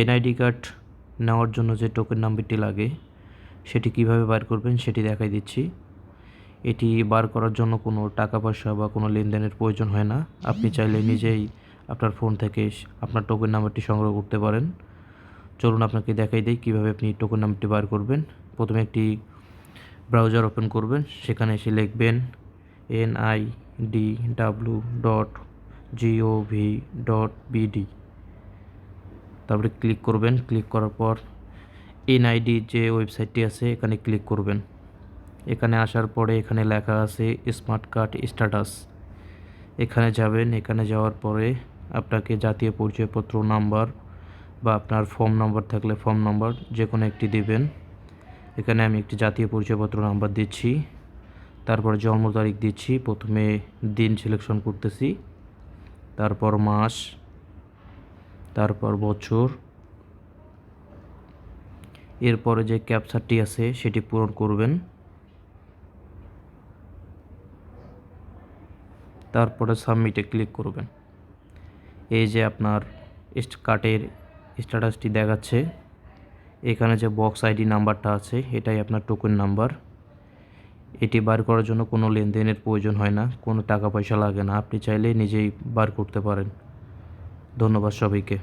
NID card নেওয়ার জন্য যে টোকেন নাম্বারটি লাগে, সেটি কীভাবে বার করবেন সেটি দেখাই দিচ্ছি। এটি বার করার জন্য কোনো টাকা পয়সা বা কোনো লেনদেনের প্রয়োজন হয় না। আপনি চাইলে নিজেই আপনার ফোন থেকে আপনার টোকেন নাম্বারটি সংগ্রহ করতে পারেন। চলুন আপনাকে দেখাই দিই কীভাবে আপনি টোকেন নাম্বারটি বার করবেন। প্রথমে একটি ব্রাউজার ওপেন করবেন, সেখানে এসে লিখবেন N I D W dot gov dot BD তারপরে ক্লিক করবেন। ক্লিক করার পর এনআইডি যে ওয়েবসাইটটি আছে, এখানে ক্লিক করবেন। এখানে আসার পরে এখানে লেখা আছে স্মার্ট কার্ড স্ট্যাটাস এখানে যাবেন, এখানে যাওয়ার পরে আপনাকে জাতীয় পরিচয়পত্র নাম্বার বা আপনার ফর্ম নাম্বার থাকলে ফর্ম নাম্বার যে কোনো একটি দিবেন। এখানে আমি একটি জাতীয় পরিচয়পত্র নাম্বার দিচ্ছি। তারপর জন্ম তারিখ দিচ্ছি। প্রথমে দিন সিলেকশন করতেছি। তারপর মাস। তারপর বছর। এরপরে যে ক্যাপচারটি আছে, সেটি পূরণ করবেন। তারপরে সাবমিটে ক্লিক করবেন। এই যে আপনার কার্ডের স্ট্যাটাসটি দেখাচ্ছে, এখানে যে বক্স আইডি নাম্বারটা আছে, এটাই আপনার টোকেন নাম্বার। এটি বার করার জন্য কোনো লেনদেনের প্রয়োজন হয় না, কোনো টাকা পয়সা লাগে না। আপনি চাইলে নিজেই বার করতে পারেন। ধন্যবাদ সবাইকে।